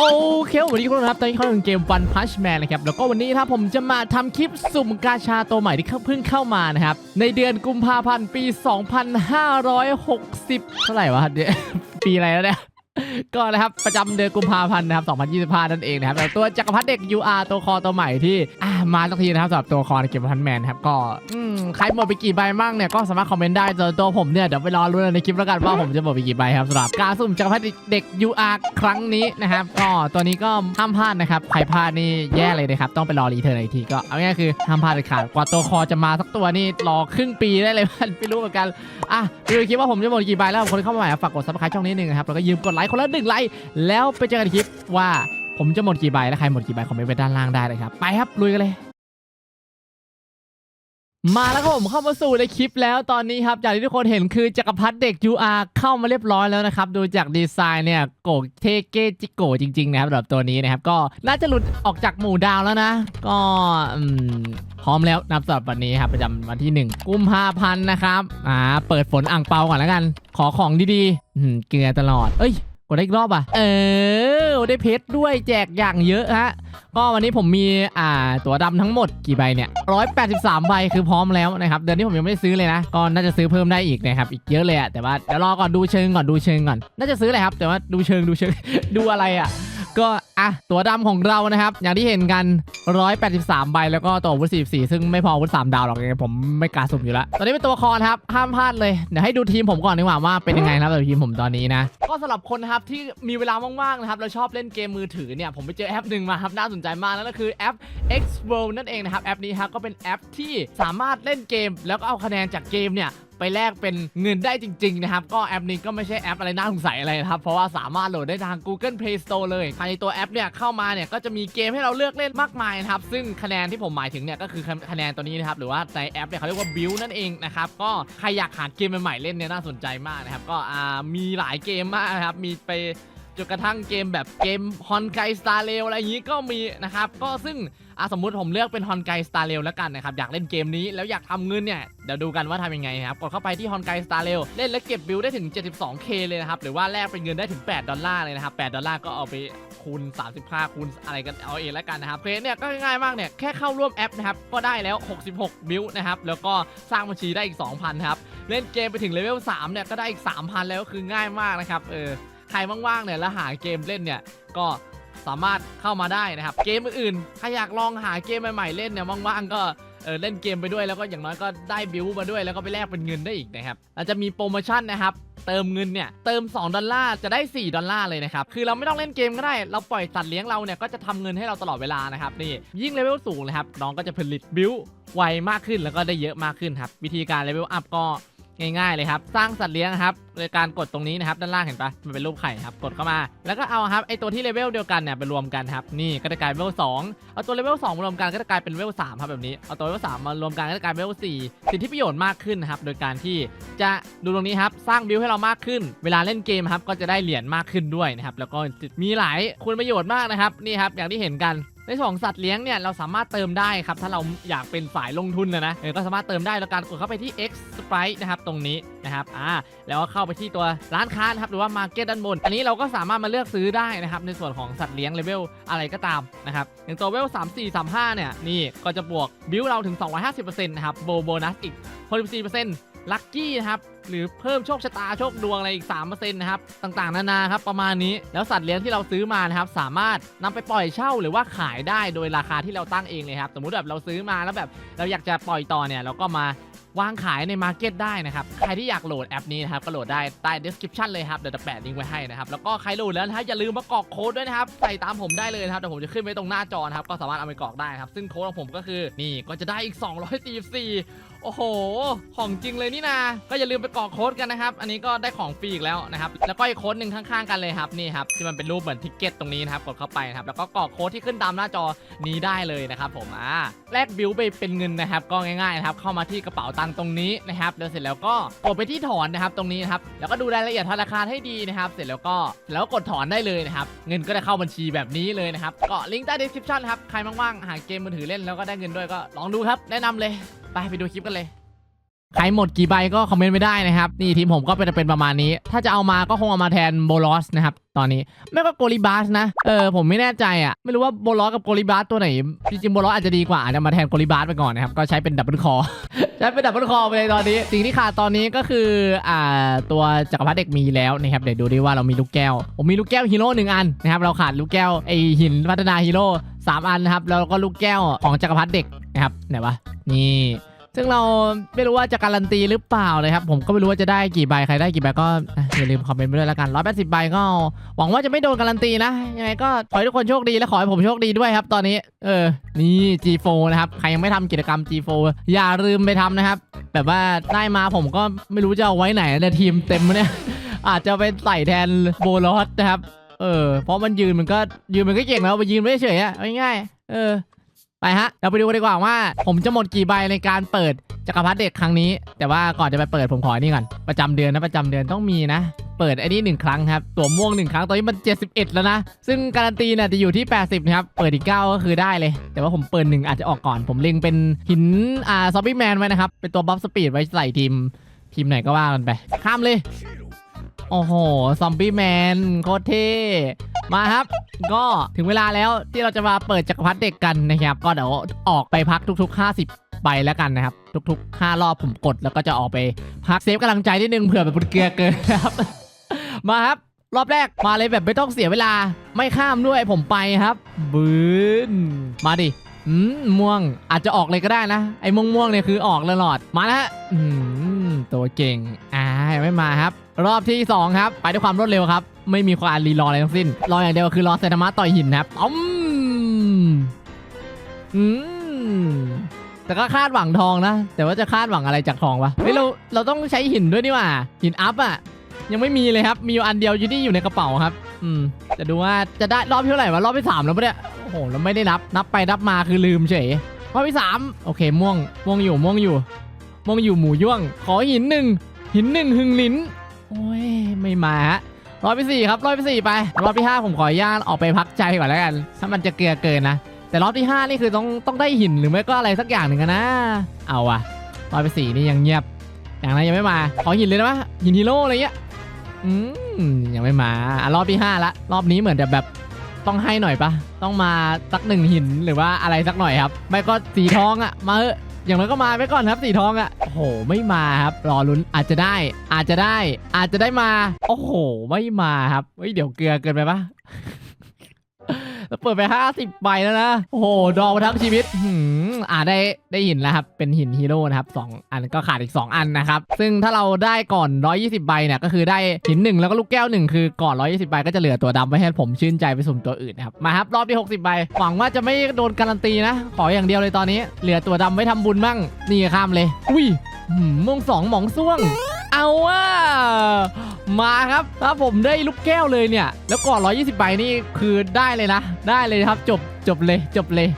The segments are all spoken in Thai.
โอเควันนี้ทุกคนครับตอนนี้เขาเป็นเกม One Punch Man นะครับแล้วก็วันนี้ถ้าผมจะมาทำคลิปสุ่มกาชาตัวใหม่ที่เพิ่งเข้ามานะครับ ในเดือนกุมภาพันธ์ปี 2560 เท่าไหร่วะเดี๋ยวปีอะไรแล้วเนี่ย ก็นะครับประจำเดือนกุมภาพันธ์นะครับ 2025 นั่นเองนะครับต่ตัวจักรพรรดิเด็ก UR ตัวคอตัวใหม่ที่มาสักทีนะครับสำหรับตัวคอในเกมพันแมนครับก็ใครหมดไปกี่ใบมั่งเนี่ยก็สามารถคอมเมนต์ได้ส่วนตัวผมเนี่ยเดี๋ยวไปรอรุ้นในคลิปแล้วกันว่าผมจะหมดไปกี่ใบครับสำหรับการสุ่มจักรพรรดิเด็ก UR ครั้งนี้นะครับก็ตัวนี้ก็ห้ามพลาดนะครับใครพลาดนี่แย่เลยนะครับต้องไปรอรีเทิร์นอีกทีก็เอาง่ายคือห้ามพลาดเลยขาดกว่าตัวคอจะมาสักตัวนี่รอครึ่งปีได้เลยไม่รู้เหมือนกันอะดูคิดว่าผมจะหมดกี่ใบแล้วคนเข้ามาใหม่ฝากกดซับสไครต์ช่องนี้หนึ่งนะครับแล้วก็ยืมกดไลค์คนละหนึ่งไลค์แล้วไปเจอกันคลิปว่าผมจะหมดกี่ใบและใครหมดกี่ใบคอมเมนต์ไว้ด้านล่างได้เลยครับไปครับลุยกันเลยมาแล้วครับผมเข้ามาสู่ในคลิปแล้วตอนนี้ครับอย่างที่ทุกคนเห็นคือจักรพรรดิเด็ก UR เข้ามาเรียบร้อยแล้วนะครับ ดูจากดีไซน์เนี่ยโกเทเกจิโกจริงๆนะครับสำหรับตัวนี้นะครับ ก็น่าจะหลุดออกจากหมู่ดาวแล้วนะ ก็พร้อมแล้วนับสำหรับวันนี้ครับประจำวันที่ 1 กุมภาพันธ์นะครับอ่าเปิดฝนอ่างเปาก่อนแล้วกัน ขอของดีๆเกลือตลอด เอ้ย กดได้อีกรอบอะ เออ ได้เพชรด้วยแจกอย่างเยอะฮะ ก็วันนี้ผมมีอ่าตั๋วดำทั้งหมดกี่ใบเนี่ยร้อยแปใบคือพร้อมแล้วนะครับ เดือนนี้ผมยังไม่ได้ซื้อเลยนะ ก็น่าจะซื้อเพิ่มได้อีกนะครับ อีกเยอะเลยอะแต่ว่าเดี๋ยวรอก่อนดูเชิงก่อนดูเชิงก่อน น่าจะซื้อเลยครับ แต่ว่าดูเชิงดูเชิง ดูอะไรอะ อะตั๋วดำของเรานะครับ อย่างที่เห็นกัน 183 ใบแล้วก็ตัววุธ44 ซึ่งไม่พอวุธ3ดาวหรอกยังไงผมไม่กล้าสุ่มอยู่แล้วตอนนี้เป็นตัวคอนครับห้ามพลาดเลยเดี๋ยวให้ดูทีมผมก่อนดีกว่าว่าเป็นยังไงนะครับสำหรับทีมผมตอนนี้นะก็สำหรับคนนะครับที่มีเวลาว่างๆนะครับแล้วชอบเล่นเกมมือถือเนี่ยผมไปเจอแอปหนึ่งมาครับน่าสนใจมากนั่นก็คือแอป X World นั่นเองนะครับแอปนี้ครับก็เป็นแอปที่สามารถเล่นเกม แล้วก็เอาคะแนนจากเกมเนี่ย ไปแลกเป็นเงินได้จริงๆนะครับก็แอปนี้ก็ไม่ใช่แอปอะไรน่าสงสัยอะไรนะครับเพราะว่าสามารถโหลดได้ทาง Google Play Store เลยภายในตัวแอปเนี่ยเข้ามาเนี่ยก็จะมีเกมให้เราเลือกเล่นมากมายนะครับซึ่งคะแนนที่ผมหมายถึงเนี่ยก็คือคะแนนตัวนี้นะครับหรือว่าในแอปเนี่ยเขาเรียกว่าบิลนั่นเองนะครับก็ใครอยากหาเกมใหม่ๆเล่นเนี่ยน่าสนใจมากนะครับก็มีหลายเกมมากนะครับมีไป จนกระทั่งเกมแบบเกมฮอนไกสตาร์เรลอะไรอย่างนี้ก็มีนะครับ ก็ซึ่งอะสมมุติผมเลือกเป็นฮอนไกสตาร์เรลแล้วกันนะครับ อยากเล่นเกมนี้แล้วอยากทำเงินเนี่ย เดี๋ยวดูกันว่าทำยังไงนะครับ กดเข้าไปที่ฮอนไกสตาร์เรลเล่นแล้วเก็บบิลได้ถึง 72k เลยนะครับ หรือว่าแลกเป็นเงินได้ถึง 8 ดอลลาร์เลยนะครับ 8 ดอลลาร์ก็เอาไปคูณ 35 คูณอะไรกันเอาเองแล้วกันนะครับเพจเนี่ยก็ง่ายมากเนี่ยแค่เข้าร่วมแอปนะครับก็ได้แล้ว 66 บิลนะครับแล้วก็สร้างบัญชีได้อีก 2,000ครับเล่นเกมไปถึงเลเวล3เนี่ยก็ได้อีก 3,000 แล้วคือง่ายมากนะครับเออ ใครว่างๆเนี่ยแล้วหาเกมเล่นเนี่ยก็สามารถเข้ามาได้นะครับ เกมอื่นๆใครอยากลองหาเกมใหม่ๆเล่นเนี่ยว่างๆก็เออเล่นเกมไปด้วยแล้วก็อย่างน้อยก็ได้บิวมาด้วยแล้วก็ไปแลกเป็นเงินได้อีกนะครับเราจะมีโปรโมชั่นนะครับเติมเงินเนี่ยเติม 2 ดอลลาร์จะได้ 4 ดอลลาร์เลยนะครับ คือเราไม่ต้องเล่นเกมก็ได้ เราปล่อยสัตว์เลี้ยงเราเนี่ยก็จะทำเงินให้เราตลอดเวลานะครับนี่ยิ่งเลเวลสูงนะครับน้องก็จะผลิตบิวไวมากขึ้นแล้วก็ได้เยอะมากขึ้นครับวิธีการเลเวลอัพก็ ง่ายๆเลยครับ สร้างสัตว์เลี้ยงครับโดยการกดตรงนี้นะครับด้านล่างเห็นปะมันเป็นรูปไข่ครับกดเข้ามา แล้วก็เอาครับไอตัวที่เลเวลเดียวกันเนี่ยไปรวมกันครับนี่ก็จะกลายเป็นเลเวล2เอาตัวเลเวล2มารวมกันก็จะกลายเป็นเลเวล3ครับแบบนี้เอาตัวเลเวล3มารวมกันก็จะกลายเป็นเลเวล4สิทธิประโยชน์มากขึ้นนะครับโดยการที่จะดูตรงนี้ครับสร้างบิลให้เรามากขึ้น เวลาเล่นเกมครับก็จะได้เหรียญมากขึ้นด้วยนะครับแล้วก็มีหลายคุณประโยชน์มากนะครับนี่ครับอย่างที่เห็นกันในส่วนของสัตว์เลี้ยงเนี่ยเราสามารถเติมได้ครับถ้าเราอยากเป็นสายลงทุนนะนะเออก็สามารถเติมได้แล้วการกดเข้าไปที่ X Sprite นะครับตรงนี้นะครับอ่าแล้วก็เข้าไปที่ตัวร้านค้านะครับหรือว่า Market ด้านบน อันนี้เราก็สามารถมาเลือกซื้อได้นะครับในส่วนของสัตว์เลี้ยงเลเวลอะไรก็ตามนะครับอย่างตัวเลเวล 3 4 3 5 เนี่ยนี่ก็จะบวกบิลเราถึง 250%นะครับโบโบนัสอีก64% ลัคกี้นะครับหรือเพิ่มโชคชะตาโชคดวงอะไรอีก3%นะครับต่างๆ นานาครับประมาณนี้แล้วสัตว์เลี้ยงที่เราซื้อมานะครับสามารถนำไปปล่อยเช่าหรือว่าขายได้โดยราคาที่เราตั้งเองเลยครับสมมุติแบบเราซื้อมาแล้วแบบเราอยากจะปล่อยต่อเนี่ยเราก็มาวางขายในมาร์เก็ตได้นะครับ ใครที่อยากโหลดแอปนี้นะครับ ก็โหลดได้ใต้ description เลยครับ เดี๋ยวจะแปะลิงก์ไว้ให้นะครับ แล้วก็ใครโหลดแล้วนะอย่าลืมมากรอกโค้ดด้วยนะครับ ใส่ตามผมได้เลยนะครับ เดี๋ยวผมจะขึ้นไว้ตรงหน้าจอนะครับ ก็สามารถเอาไปกรอกได้ครับ ซึ่งโค้ดของผมก็คือ นี่ก็จะได้อีก 244 โอ้โห ของจริงเลยนี่นา ก็อย่าลืมไปกรอกโค้ดกันนะครับ อันนี้ก็ได้ของฟรีอีกแล้วนะครับ แล้วก็อีกโค้ดหนึ่งข้างๆกันเลยครับ นี่ครับ ที่มันเป็นรูปเหมือนทิกเก็ตตรงนี้นะครับ กดเข้าไปนะครับ แล้วก็กรอกโค้ดที่ขึ้นตามหน้าจอนี้ได้เลยนะครับผม อ่า แลกบิลไปเป็นเงินนะครับ ก็ง่ายๆนะครับ เข้ามาที่กระเป๋าตังค์ตรงนี้นะครับแล้วเสร็จแล้วก็กดไปที่ถอนนะครับ ตรงนี้นะครับ แล้วก็ดูรายละเอียดธนาคารให้ดีนะครับ เสร็จแล้วก็แล้วกดถอนได้เลยนะครับ เงินก็จะเข้าบัญชีแบบนี้เลยนะครับก็ลิงก์ใต้ description ครับ ใครว่างๆหาเกมมือถือเล่นแล้วก็ได้เงินด้วยก็ลองดูครับ แนะนำเลยไปไปดูคลิปกันเลยใครหมดกี่ใบก็คอมเมนต์ไม่ได้นะครับ นี่ทีมผมก็เป็นเป็นประมาณนี้ ถ้าจะเอามาก็คงเอามาแทนโบลอสนะครับ ตอนนี้ไม่ก็โกลิบาสนะ เออผมไม่แน่ใจอะ ไม่รู้ว่าโบลอสกับโกลิบาสตัวไหน จริงๆโบลอสอาจจะดีกว่าอาจจะมาแทนโกลิบาสไปก่อนนะครับ ก็ใช้เป็นดับเบิลคอใช้เป็นดับเบิลคอไปเลยตอนนี้ สิ่งที่ขาดตอนนี้ก็คืออ่าตัวจักรพรรดิเด็กมีแล้วนะครับเดี๋ยวดูดิว่าเรามีลูกแก้ว ผมมีลูกแก้วฮีโร่หนึ่งอันนะครับเราขาดลูกแก้วไอหินพัฒนาฮีโร่สามอันนะครับแล้วก็ลูกแก้วของจักรพรรดิเด็กนะครับไหนวะ นี่ ซึ่งเราไม่รู้ว่าจะการันตีหรือเปล่าเลยครับ ผมก็ไม่รู้ว่าจะได้กี่ใบ ใครได้กี่ใบก็อย่าลืมคอมเมนต์ไปด้วยแล้วกัน180ใบก็ หวังว่าจะไม่โดนการันตีนะ ยังไงก็ขอให้ทุกคนโชคดีและขอให้ผมโชคดีด้วยครับตอนนี้ เออ นี่ G4 นะครับ ใครยังไม่ทำกิจกรรม G4 อย่าลืมไปทำนะครับ แบบว่าได้มาผมก็ไม่รู้จะเอาไว้ไหนแต่ทีมเต็มเนี่ย อาจจะเป็นใส่แทนโบลอสนะครับ เออ เพราะมันยืนมันก็ยืนมันก็เก่งแล้วไปยืนไม่เฉยๆอะง่ายๆ เออ ไปฮะเราไปดูกันดีกว่าว่า ผมจะหมดกี่ใบในการเปิดจักรพรรดิเด็กครั้งนี้ แต่ว่าก่อนจะไปเปิดผมขออันนี่ก่อนประจำเดือนนะประจำเดือนต้องมีนะ เปิดไอ้นี่หนึ่งครั้งครับตัวม่วงหนึ่งครั้งตอนนี้มัน 71 แล้วนะ ซึ่งการันตีเนี่ยจะอยู่ที่ 80 นะครับ เปิดอีก 9 ก็คือได้เลย แต่ว่าผมเปิดหนึ่งอาจจะออกก่อน ผมเล็งเป็นหินอ่าซอมบี้แมนไว้นะครับเป็นตัวบัฟสปีดไว้ใส่ทีมทีมไหนก็ว่ากันไปข้ามเลย โอ้โห ซอมบี้แมนโคตรเท่มาครับ ก็ถึงเวลาแล้วที่เราจะมาเปิดจักรพรรดิเด็กกันนะครับ ก็เดี๋ยวออกไปพักทุก ๆ 50ใบแล้วกันนะครับ ทุก ๆ 5 รอบผมกดแล้วก็จะออกไปพักเซฟกำลังใจนิดนึงเผื่อแบบบุญเกลือเกินนะครับ มาครับรอบแรกมาเลยแบบไม่ต้องเสียเวลาไม่ข้ามด้วยผมไปครับบืนมาดิอืมม่วงอาจจะออกเลยก็ได้นะ ไอ้ม่วงม่วงๆเนี่ยคือออกเลยหลอดมาแล้วอืมตัวเก่งอ่ายไม่มาครับ รอบที่ 2 ครับ ไปด้วยความรวดเร็วครับ ไม่มีความรีรออะไรทั้งสิ้น รออย่างเดียวคือรอเซนามะต่อยหินครับอืมอืมแต่ก็คาดหวังทองนะ แต่ว่าจะคาดหวังอะไรจากทองวะเฮ้ยเราเราต้องใช้หินด้วยนี่ว่า หินอัพอะ ยังไม่มีเลยครับ มีอยู่อันเดียวอยู่ที่อยู่ในกระเป๋าครับ อืมจะดูว่าจะได้รอบที่เท่าไหร่วะรอบที่สามแล้วปะเนี่ยโอ้โหแล้วไม่ได้นับนับไปนับมาคือลืมเฉยรอบที่สามโอเคม่วงม่วงอยู่ม่วงอยู่ม่วงอยู่หมูย่วง ขอหินหนึ่งหินหนึ่งหึงหลิน โอ้ย ไม่มาฮะรอบที่สี่ครับรอบที่สี่ไปรอบที่ห้าผมขออนุญาตออกไปพักใจก่อนแล้วกัน ถ้ามันจะเกลือเกินนะ แต่รอบที่ห้านี่คือต้องต้องได้หินหรือไม่ก็อะไรสักอย่างหนึ่งนะ เอาวะรอบที่สี่นี่ยังเงียบ อย่างนั้นยังไม่มา ขอหินเลยนะวะหินฮีโร่อะไรเงี้ยอืมยังไม่มาอะรอบที่5ละรอบนี้เหมือนจะแบบต้องให้หน่อยปะต้องมาสักหนึ่งหินหรือว่าอะไรสักหน่อยครับ ไม่ก็สีทองอะมาเถอะ อย่างน้อยก็มาไปก่อนครับสีทองอะ่ะโอ้โหไม่มาครับ รอลุ้นอาจจะได้ อาจจะได้ อาจจะได้มา โอ้โห ไม่มาครับเฮ้ยเดี๋ยวเกลือเกินไปปะ เปิดไป 50ใบแล้วนะ โอ้โห ดองมาทั้งชีวิตหืมอ่าได้ได้หินแล้วครับ เป็นหินฮีโร่นะครับ 2 อันก็ขาดอีก 2 อันนะครับ ซึ่งถ้าเราได้ก่อน 120ใบเนี่ย ก็คือได้หินหนึ่งแล้วก็ลูกแก้วหนึ่งคือก่อน 120ใบก็จะเหลือตัวดำไว้ให้ผมชื่นใจไปสุ่มตัวอื่นนะครับ มาครับ รอบที่ 60ใบ หวังว่าจะไม่โดนการันตีนะ ขออย่างเดียวเลยตอนนี้ เหลือตัวดำไว้ทำบุญบ้าง นี่ข้ามเลย อุ้ยหืมม่วงสองหมองซ่วง เอาว่ามาครับถ้าผมได้ลูกแก้วเลยเนี่ย แล้วก่อน 120 ใบนี่คือได้เลยนะ ได้เลยครับจบจบเลยจบเลย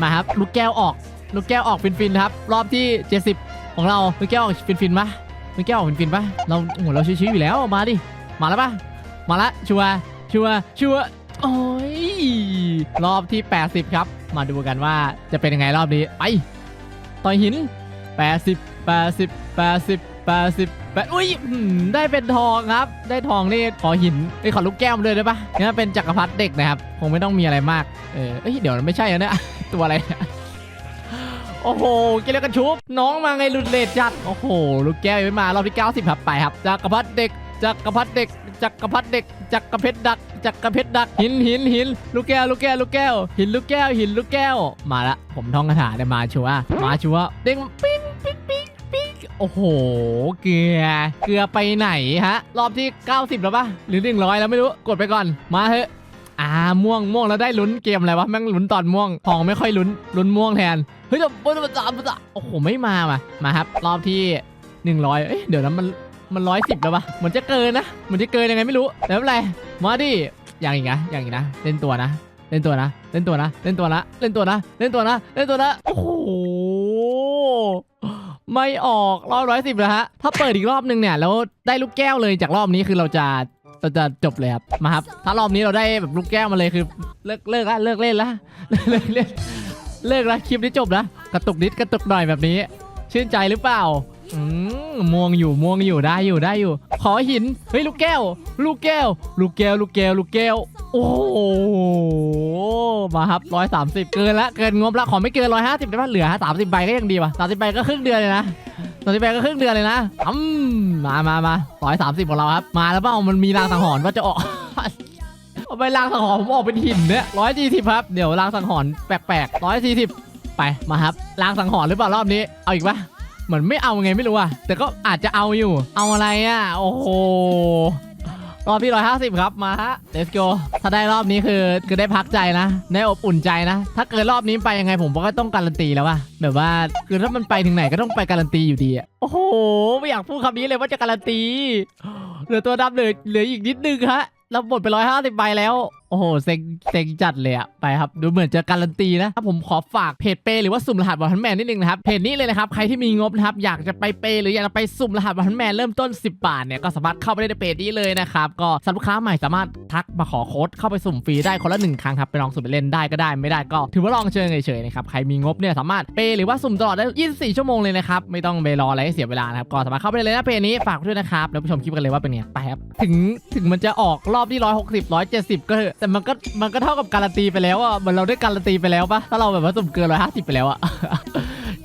มาครับ ลูกแก้วออก ลูกแก้วออกฟินๆครับ รอบที่ 70 ของเราลูกแก้วออกฟินๆปะลูกแก้วออกฟินๆปะเราโอ้โหเราชิวๆอยู่แล้วมาดิมาแล้วปะมาละชัวร์ชัวร์ชัวร์โอ้ยรอบที่ 80 ครับ มาดูกันว่าจะเป็นยังไงรอบนี้ไปต่อยหิน 80 80 80 80แปดอุ้ยหืมได้เป็นทองครับ ได้ทองนี่ขอหินไอ้ยขอลูกแก้วมาด้วยได้ปะนี่เป็นจักรพรรดิเด็กนะครับ คงไม่ต้องมีอะไรมาก เออเอ้ยเดี๋ยวไม่ใช่แล้วเนี่ย ตัวอะไรเนี่ยโอ้โหกินแล้วกันชุบ น้องมาไงหลุดเลดจัด โอ้โห ลูกแก้วยังไม่มารอบที่ 90 ครับ ไปครับจักรพรรดิเด็กจักรพรรดิเด็กจักรพรรดิเด็กจักรเพชรดักจักรเพชรดักหินหินหินลูกแก้วลูกแก้วลูกแก้วหินลูกแก้วหินลูกแก้ว มาละผมท่องคาถาได้มาชัวร์มาชัวร์เด้งปิ๊งปิ๊งปิ๊งปิ๊ง โอ้โห เกลือ เกลือไปไหนฮะ รอบที่ 90 แล้วปะหรือ 100 แล้วไม่รู้ กดไปก่อน มาเถอะอ่าม่วงม่วงแล้วได้ลุ้นเกมอะไรวะแม่งลุ้นตอนม่วงทองไม่ค่อยลุ้นลุ้นม่วงแทนเฮ้ยเดี๋ยวมันจะมันจะโอ้โหไม่มาว่ะมาครับ รอบที่ 100เอ้ยเดี๋ยวนะมันมันร้อยสิบแล้วปะเหมือนจะเกินนะเหมือนจะเกินยังไงไม่รู้แต่ไม่เป็นไรมาดิอย่างอีกนะอย่างอีกนะเล่นตัวนะ เล่นตัวนะ เล่นตัวนะ เล่นตัวนะ เล่นตัวนะ เล่นตัวนะ เล่นตัวนะ โอ้โห ไม่ออกรอบร้อยสิบแล้วฮะ ถ้าเปิดอีกรอบนึงเนี่ยแล้วได้ลูกแก้วเลยจากรอบนี้คือเราจะเราจะจบเลยครับ มาครับ ถ้ารอบนี้เราได้แบบลูกแก้วมาเลยคือเลิกเลิกละเลิกเล่นละเลิกเล่นเลิกละคลิปนี้จบนะกระตุกนิดกระตุกหน่อยแบบนี้ ชื่นใจหรือเปล่า อืมม่วงอยู่ม่วงอยู่ได้อยู่ได้อยู่ ขอหินเฮ้ยลูกแก้ว ลูกแก้ว ลูกแก้ว ลูกแก้ว ลูกแก้ว โอ้โหมาครับร้อยสามสิบเกินละเกินงบละขอไม่เกินร้อยห้าสิบได้ปะเหลือสามสิบใบก็ยังดีว่ะสามสิบใบก็ครึ่งเดือนเลยนะสามสิบใบก็ครึ่งเดือนเลยนะอืมมามามาร้อยสามสิบของเราครับ มาแล้วเปล่ามันมีรางสังหรณ์ว่าจะออก เอาไปรางสังหรณ์ผมออกเป็นหินเนี่ยร้อยสี่สิบครับ เดี๋ยวรางสังหรณ์แปลกๆร้อยสี่สิบไป มาครับ รางสังหรณ์หรือเปล่ารอบนี้ เอาอีกปะ เหมือนไม่เอาไงไม่รู้อะแต่ก็อาจจะเอาอยู่ เอาอะไรอะโอ้โหรอบที่ร้อยห้าสิบครับ มาฮะ let's go ถ้าได้รอบนี้คือคือได้พักใจนะ ได้อบอุ่นใจนะ ถ้าเกิดรอบนี้ไปยังไงผมก็ต้องการันตีแล้วอะแบบว่าคือถ้ามันไปถึงไหนก็ต้องไปการันตีอยู่ดีอะโอ้โห ไม่อยากพูดคำนี้เลยว่าจะการันตี เหลือตัวดำเหลือเหลืออีกนิดนึงฮะเราหมดไปร้อยห้าสิบใบแล้ว โอ้โหเซ็งเซ็งจัดเลยอะไปครับ ดูเหมือนจะการันตีนะถ้าผมขอฝากเพจเปย์หรือว่าสุ่มรหัสบอลทันแมนนิดนึงนะครับเพจนี้เลยนะครับใครที่มีงบนะครับอยากจะไปเปย์หรืออยากจะไปสุ่มรหัสบอลทันแมนเริ่มต้น 10 บาทเนี่ยก็สามารถเข้าไปได้ในเพจนี้เลยนะครับก็สำหรับลูกค้าใหม่สามารถทักมาขอโค้ดเข้าไปสุ่มฟรีได้คนละหนึ่งครั้งครับไปลองสุ่มไปเล่นได้ก็ได้ไม่ได้ก็ ถือว่าลองเชิญเฉยๆนะครับใครมีงบเนี่ยสามารถเปย์หรือว่าสุ่มตลอดได้ 24 ชั่วโมงเลยนะครับไม่ต้องไปรออะไรให้เสียเวลานะครับก็สามารถเข้าไปได้เลยนะเพจนี้ฝากด้วยนะครับแล้วไปชมคลิปกันเลยว่าเป็นไงไปครับถึงถึงมันจะออกรอบที่160 170 ก็เถอะแต่มันก็มันก็เท่ากับการันตีไปแล้วอะเหมือนเราได้การันตีไปแล้วปะถ้าเราแบบว่าสุ่มเกิน150ไปแล้วอะ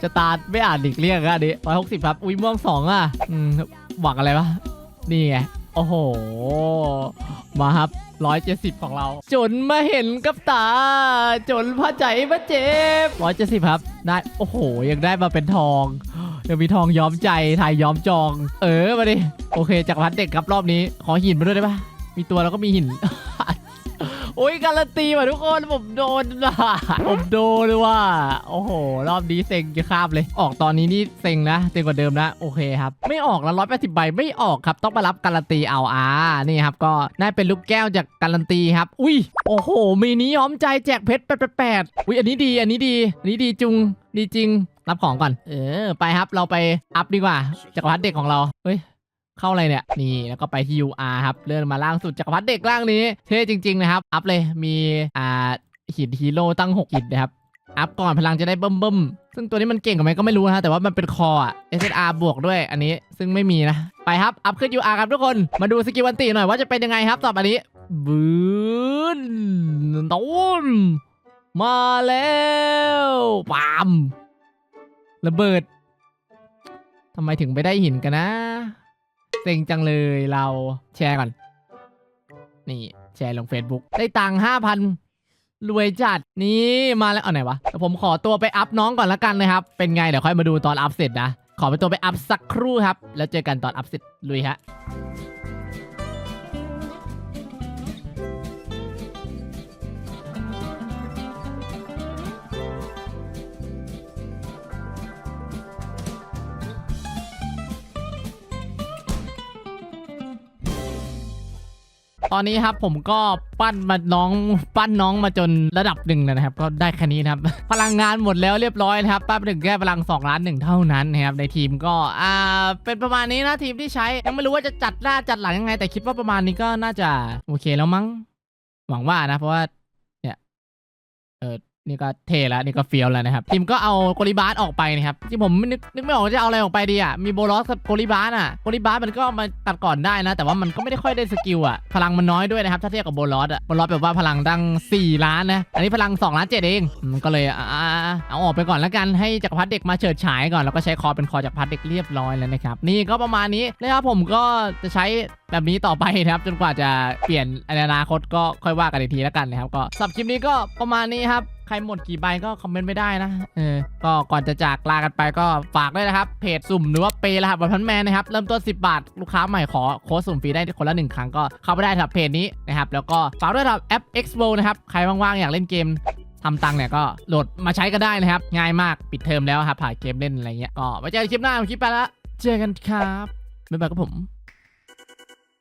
จะตาไม่อ่านหลีกเลี่ยงอะอันนี้160ครับ อุ้ยม่วงสองอะอืมหวังอะไรวะนี่ไงโอ้โห มาครับ170ของเรา จนมาเห็นกับตา จนพระใจมาเจ็บ170ครับ ได้ โอ้โห ยังได้มาเป็นทอง ยังมีทองย้อมใจไทยย้อมจอง เออ มาดิ โอเคจักรพรรดิเด็กครับรอบนี้ ขอหินมาด้วยได้ปะมีตัวแล้วก็มีหิน โอ้ยการันตีว่ะทุกคนผมโดนว่ะผมโดนเลยว่ะโอ้โห รอบนี้เซ็งจะคาบเลย ออกตอนนี้นี่เซ็งนะเซ็งกว่าเดิมนะโอเคครับ ไม่ออกแล้วร้อยแปดสิบใบไม่ออกครับ ต้องมารับการันตีเอาอ่านี่ครับ ก็ได้เป็นลูกแก้วจากการันตีครับ อุ้ยโอ้โห มีนี้ย้อมใจแจกเพชรแปดแปดอุ้ยอันนี้ดีอันนี้ดีอันนี้ดีจุงดีจริงรับของก่อน เออ ไปครับเราไปอัพดีกว่าจักรพรรดิเด็กของเราเฮ้ย เข้าอะไรเนี่ย นี่แล้วก็ไปที่ UR ครับ เลื่อนมาล่างสุดจักรพรรดิเด็กล่างนี้ เท่จริง ๆ นะครับ อัพเลยมีอ่าหินฮีโร่ตั้ง6หินนะครับ อัพก่อนพลังจะได้เบิ่มเบิ่มๆซึ่งตัวนี้มันเก่งกับไหมก็ไม่รู้นะแต่ว่ามันเป็นคออะ SSR บวกด้วยอันนี้ซึ่งไม่มีนะ ไปครับ อัพขึ้น UR ครับทุกคนมาดูสกิลวันตีหน่อยว่าจะเป็นยังไงครับต่อไปนี้บืนตูนมาแล้วปามระเบิดทำไมถึงไม่ได้หินกันนะ ซ็งจังเลยเราแชร์ก่อน นี่แชร์ลง Facebook ได้ตังค์ห้าพันรวยจัดนี่มาแล้วเอาไหนวะผมขอตัวไปอัพน้องก่อนละกันนะครับ เป็นไงเดี๋ยวค่อยมาดูตอนอัพเสร็จนะ ขอไปตัวไปอัพสักครู่ครับ แล้วเจอกันตอนอัพเสร็จลุยฮะ ตอนนี้ครับผมก็ปั้นมาน้องปั้นน้องมาจนระดับหนึ่งแล้วนะครับ ก็ได้แค่นี้นะครับ พลังงานหมดแล้วเรียบร้อยนะครับปั้นหนึ่งแค่พลัง2ล้านหนึ่งเท่านั้นนะครับในทีมก็อ่าเป็นประมาณนี้นะทีมที่ใช้ยังไม่รู้ว่าจะจัดหน้าจัดหลังยังไง แต่คิดว่าประมาณนี้ก็น่าจะโอเคแล้วมั้งหวังว่านะ เพราะว่าเนี่ยเออ นี่ก็เทแล้วนี่ก็เฟี้ยวแล้วนะครับทีมก็เอาโกลิบาสออกไปนะครับที่ผมนึกนึกไม่ออกว่าจะเอาอะไรออกไปดีอะมีโบลอสกับโกลิบาสอะโกลิบาสมันก็มาตัดก่อนได้นะ แต่ว่ามันก็ไม่ได้ค่อยได้สกิลอะพลังมันน้อยด้วยนะครับถ้าเทียบกับโบลอสอะโบลอสแบบว่าพลังตั้ง 4 ล้านนะอันนี้พลัง2ล้านเจ็ดเองก็เลยเอาออกไปก่อนแล้วกันให้จักรพรรดิเด็กมาเฉิดฉายก่อนแล้วก็ใช้คอเป็นคอจักรพรรดิเด็กเรียบร้อยแล้วนะครับนี่ก็ประมาณนี้นะครับผมก็จะใช้แบบนี้ต่อไปนะครับจนกว่าจะเปลี่ยนอนาคตก็ค่อยว่ากันอีกทีแล้วกันนะครับก็สับคลิปนี้ก็ประมาณนี้ครับ ใครหมดกี่ใบก็คอมเมนต์ไม่ได้นะ เออ ก็ก่อนจะจากลากันไปก็ฝากด้วยนะครับ เพจสุ่มหรือว่าเปย์รหัสวันพันแมนนะครับ เริ่มต้น 10 บาท ลูกค้าใหม่ขอโค้ดสุ่มฟรีได้คนละหนึ่งครั้งก็เข้าไปได้ครับเพจนี้นะครับ แล้วก็ฝากด้วยครับแอป Expo นะครับ ใครว่างๆอยากเล่นเกมทำตังค์เนี่ยก็โหลดมาใช้ก็ได้นะครับ ง่ายมากปิดเทอมแล้วครับผ่านเกมเล่นอะไรเงี้ย ก็ไว้เจอกันคลิปหน้าคลิปไปละเจอกันครับบ๊ายบายครับผม